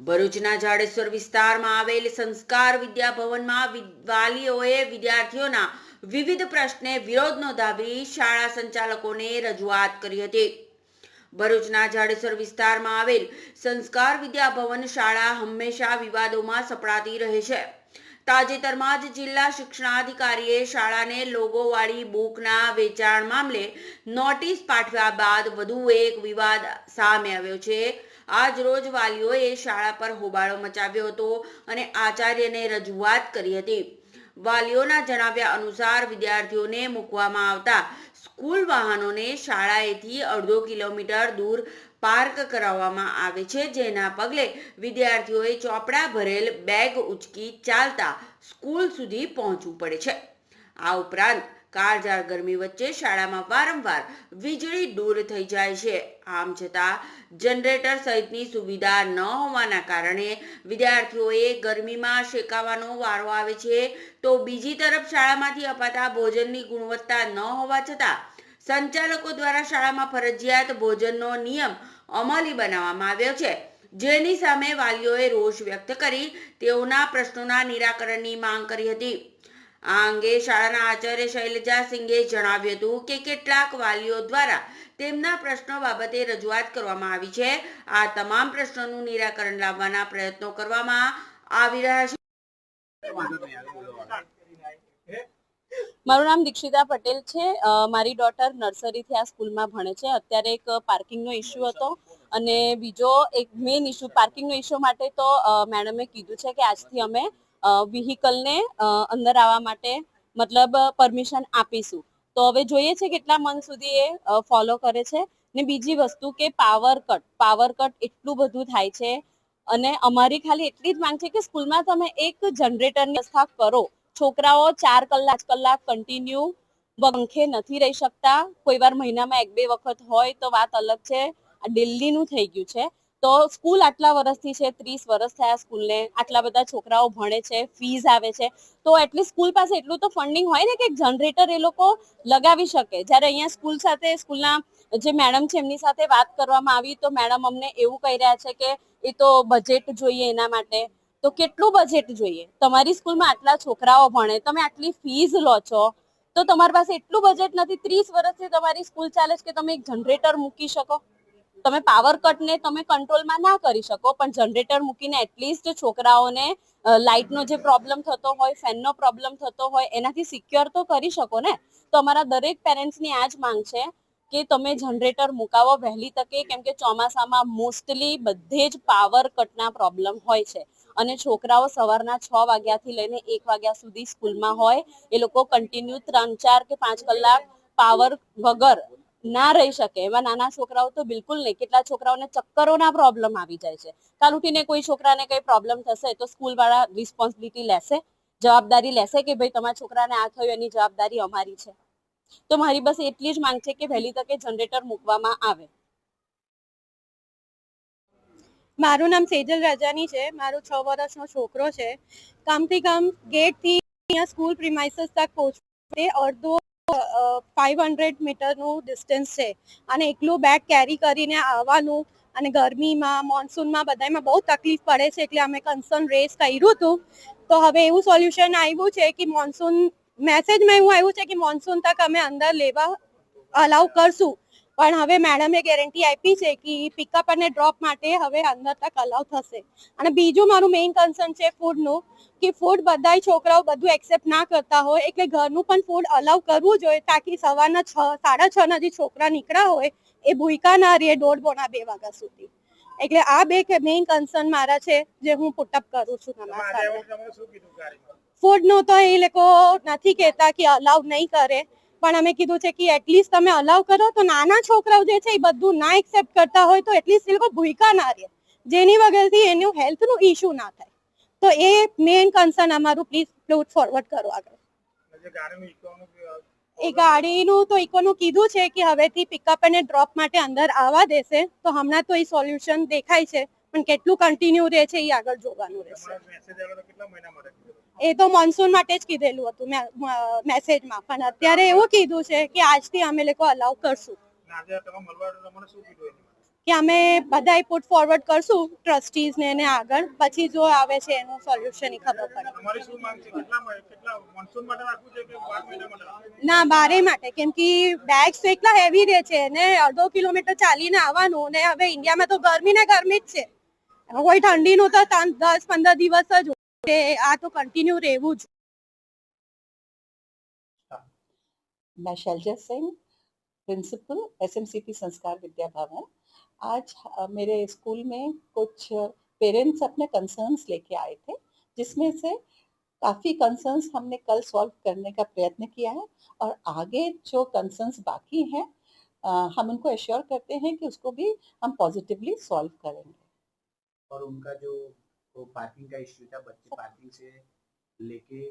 ભરૂચના જાડેશ્વર વિસ્તારમાં આવેલ સંસ્કાર વિદ્યાભવનમાં વાલીઓએ વિદ્યાર્થીઓના વિવિધ પ્રશ્ને વિરોધ નોંધાવી શાળા સંચાલકોને રજૂઆત કરી હતી. ભરૂચના જાડેશ્વર વિસ્તારમાં આવેલ સંસ્કાર વિદ્યાભવન શાળા હંમેશા વિવાદોમાં સપડાતી રહે છે. તાજેતરમાં જ જિલ્લા શિક્ષણાધિકારીએ શાળાને લોગોવાળી બુકના વેચાણ મામલે નોટિસ પાઠવ્યા બાદ વધુ એક વિવાદ સામે આવ્યો છે. આજ રોજ વાલીઓએ શાળા પર હોબાળો મચાવ્યો હતો અને આચાર્યને રજૂઆત કરી હતી. વાલીઓના જણાવ્યા અનુસાર વિદ્યાર્થીઓને મૂકવામાં આવતા સ્કૂલ વાહનોને શાળાએથી અડધો કિલોમીટર દૂર પાર્ક કરાવવામાં આવે છે, જેના પગલે વિદ્યાર્થીઓએ ચોપડા ભરેલ બેગ ઉચકી ચાલતા સ્કૂલ સુધી પહોંચવું પડે છે. આ ઉપરાંત કાળઝાળ ગરમી વચ્ચે શાળામાં વારંવાર વીજળી દૂર થઈ જાય છે. આમ છતાં જનરેટર સહિતની સુવિધા ન હોવાના કારણે વિદ્યાર્થીઓએ ગરમીમાં શેકાવાનો વારો આવે છે. તો બીજી તરફ શાળામાંથી અપાતા ભોજનની ગુણવત્તા ન હોવા છતાં સંચાલકો દ્વારા શાળામાં ફરજિયાત ભોજનનો નિયમ અમલી બનાવવામાં આવ્યો છે. જેની સામે વાલીઓએ રોષ વ્યક્ત કરી તેઓના પ્રશ્નોના નિરાકરણની માંગ કરી હતી. આ અંગે શાળાના આચાર્ય શૈલજા સિંઘે જણાવ્યું હતું કે કેટલાક વાલીઓ દ્વારા તેમના પ્રશ્નો બાબતે રજૂઆત કરવામાં આવી છે. આ તમામ પ્રશ્નોનું નિરાકરણ લાવવાના પ્રયત્નો કરવામાં આવી રહ્યા છે. મારું નામ દીક્ષિતા પટેલ છે. મારી ડોટર નર્સરીથી આ સ્કૂલમાં ભણે છે. અત્યારે એક પાર્કિંગનો ઇસ્યુ હતો અને બીજો એક મેઇન ઇસ્યુ પાર્કિંગનો ઇસ્યુ માટે તો મેડમે કીધું છે કે આજથી અમે વ્હીકલને અંદર આવવા માટે મતલબ પરમિશન આપીશું. તો હવે જોઈએ છે કેટલા મન સુધી એ ફોલો કરે છે. ને બીજી વસ્તુ કે પાવર કટ પાવર કટ એટલું બધું થાય છે. અને અમારી ખાલી એટલી જ માંગ છે કે સ્કૂલમાં તમે એક જનરેટરની વ્યવસ્થા કરો. છોકરાઓ ચાર કલાક કલાક કન્ટિન્યુ પંખે નથી રહી શકતા. કોઈ વાર મહિનામાં એક બે વખત હોય તો વાત અલગ છે. આ દિલ્હીનું થઈ ગયું છે. તો સ્કૂલ આટલા વર્ષથી છે, ત્રીસ વર્ષ થયા સ્કૂલને. આટલા બધા છોકરાઓ ભણે છે ફીસ આવે છે. તો એટલીસ્ટ સ્કૂલ પાસે એટલું તો ફંડિંગ હોય ને કે જનરેટર એ લોકો લગાવી શકે. જ્યારે અહીંયા સ્કૂલ સાથે, સ્કૂલના જે મેડમ છે એમની સાથે વાત કરવામાં આવી તો મેડમ અમને એવું કહી રહ્યા છે કે એ તો બજેટ જોઈએ એના માટે. તો કેટલું બજેટ જોઈએ? તમારી સ્કૂલમાં આટલા છોકરાઓ ભણે, તમે આટલી ફીસ લો છો, તો તમારી પાસે એટલું બજેટ નથી, ત્રીસ વર્ષથી તમારી સ્કૂલ ચાલે છે કે તમે એક જનરેટર મૂકી શકો. તમે પાવર કટને તમે કંટ્રોલમાં ના કરી શકો, પણ જનરેટર મૂકીને એટલીસ્ટ છોકરાઓને લાઇટનો જે પ્રોબ્લેમ થતો હોય ફેનનો પ્રોબ્લેમ થતો હોય, એનાથી સિક્યોર તો કરી શકો ને? તો અમારા દરેક પેરેન્ટ્સની આ જ માંગ છે કે તમે જનરેટર મુકાવો વહેલી તકે, કેમ કે ચોમાસામાં મોસ્ટલી બધે જ પાવર કટના પ્રોબ્લેમ હોય છે. અને છોકરાઓ સવારના છ વાગ્યાથી લઈને એક વાગ્યા સુધી સ્કૂલમાં હોય, એ લોકો કન્ટિન્યુ ત્રણ, ચાર કે પાંચ કલાક પાવર વગર ના રહી શકે. એમાં નાના છોકરાઓ તો બિલકુલ નહીં. કેટલા છોકરાઓને ચક્કરોના પ્રોબ્લેમ આવી જાય છે. કાલ ઉઠીને કોઈ છોકરાને કઈ પ્રોબ્લેમ થશે તો સ્કૂલવાળા રિસ્પોન્સિબિલિટી લેશે, જવાબદારી લેશે કે ભાઈ તમારા છોકરાને આ થયું, એની જવાબદારી અમારી છે. તો મારી બસ એટલી જ માંગ છે કે વહેલી તકે જનરેટર મૂકવામાં આવે. મારું નામ સેજલ રાજાની છે. મારો છ વર્ષનો છોકરો છે. કામથી કામ ગેટથી અહીંયા સ્કૂલ પ્રિમાઇસીસ તક પહોંચવું એ અડધો ફાઇવ હંડ્રેડ મીટરનું ડિસ્ટન્સ છે. અને એકલું બેગ કેરી કરીને આવવાનું અને ગરમીમાં મોન્સૂનમાં બધામાં બહુ તકલીફ પડે છે એટલે અમે કન્સર્ન રેઝ કર્યું હતું. તો હવે એવું સોલ્યુશન આવ્યું છે કે મોન્સૂન મેસેજમાં એવું આવ્યું છે કે મોન્સૂન તક અમે અંદર લેવા અલાઉ કરશું. પણ હવે મેડમે ગેરંટી આપી છે કે પિકઅપ અને ડ્રોપ માટે હવે અંદર તક અલાઉ થશે. અને બીજું મારું મેઇન કન્સર્ન છે ફૂડનું કે ફૂડ બધાય છોકરાઓ બધું એક્સેપ્ટ ના કરતા હોય, એટલે ઘરનું પણ ફૂડ અલાઉ કરવું જોઈએ તાકી સવારના છ, સાડા છ ના જે છોકરા નીકળ્યા હોય, એ ભૂકા ના રહે દોઢ પોણા બે વાગ્યા સુધી. એટલે આ બે મેઇન કન્સર્ન મારા છે, જે હું પુટઅપ કરું છું. તમારા સાથે ફૂડનું તો એ લોકો નથી કહેતા કે અલાઉ નહીં કરે. પણ અમે કીધું છે કે એટલીસ્ટ તમે અલાઉ કરો તો નાના છોકરાઓ જે છે એ બધું ના એક્સેપ્ટ કરતા હોય તો એટલીસ્ટ એ લોકો ભૂયકા ના રહે. જેની વગરથી એનું હેલ્થનું ઇશ્યુ ના થાય. તો એ મેઇન કન્સર્ન અમારું. પ્લીઝ પ્લુટ ફોરવર્ડ કરો આગળ. એ ગાડીનું તો ઇકોનું કીધું છે કે હવેથી પિકઅપ અને ડ્રોપ માટે અંદર આવવા દેશે. તો હમણાં તો એ સોલ્યુશન દેખાય છે. પણ કેટલું કન્ટિન્યુ રહે છે એ આગળ જોવાનું રહેશે. એ તો મોન્સૂન માટે જ કીધેલું હતું મેસેજમાં પણ અત્યારે એવું કીધું છે કે આજથી અમે લોકો અલાઉ કરશું. કે અમે બધાય પુટ ફોરવર્ડ કરશું ટ્રસ્ટીઝ ને એને આગળ. પછી જો આવે છે એનું સોલ્યુશન ખબર પડે? ના બારે માટે. કેમ કે બેગ્સ તો એટલા હેવી રહે છે ને અડધો કિલોમીટર ચાલીને આવવાનું ને હવે ઇન્ડિયામાં તો ગરમી ને ગરમી જ છે. કોઈ ઠંડીનું તો દસ પંદર દિવસ જ હોય છે આ તો કન્ટિન્યુ રહેવું જ मैं शैलजा सिंह प्रिंसिपल एसएमसीपी संस्कार विद्या भवन आज अ, मेरे स्कूल में कुछ पेरेंट्स अपने कंसर्न्स लेके आए थे जिसमें से काफ़ी कंसर्न्स हमने कल सॉल्व करने का प्रयत्न किया है और आगे जो कंसर्न्स बाकी हैं अ, हम उनको एश्योर करते हैं कि उसको भी हम पॉजिटिवली सॉल्व करेंगे और उनका जो वो पार्किंग का इश्यू था, बच्चे पार्किंग से लेके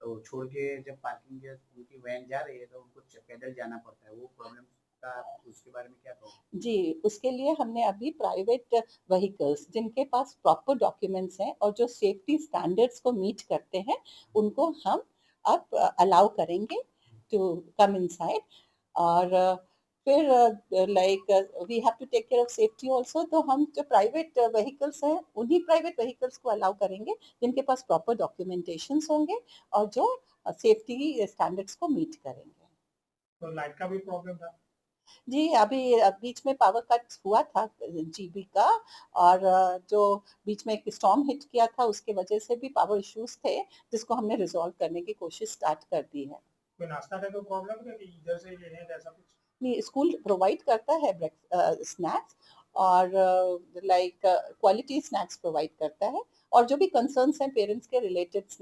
तो छोड़ के जब पार्किंग के उनकी वैन जा रही है तो उनको पैदल जाना पड़ता है। वो प्रॉब्लम उसके बारे में क्या जी, उसके लिए हमने अभी प्राइवेट व्हीकल्स जिनके पास प्रॉपर डॉक्यूमेंट्स हैं और जो सेफ्टी स्टैंडर्ड्स को मीट करते हैं, उनको हम अब अलाउ करेंगे टू कम इनसाइड और फिर like we have to take care of safety also तो हम जो प्राइवेट व्हीकल्स हैं उन्हीं प्राइवेट व्हीकल्स को अलाउ करेंगे जिनके पास प्रॉपर डॉक्यूमेंटेशंस होंगे और जो सेफ्टी स्टैंडर्ड्स को मीट करेंगे। तो लाइट का भी प्रॉब्लम था? जी अभी बीच में पावर कट हुआ था जीबी का और जो बीच में एक स्टॉर्म हिट किया था उसके वजह से भी पावर इश्यूज़ थे जिसको हमने रिजॉल्व करने की कोशिश स्टार्ट कर दी है। कोई नाश्ता का कोई प्रॉब्लम है कि इधर से ये है ऐसा कुछ? स्कूल प्रोवाइड करता है ब्रेक स्नैक्स और लाइक क्वालिटी स्नैक्स प्रोवाइड करता है और जो भी कंसर्न्स हैं पेरेंट्स के रिलेटेड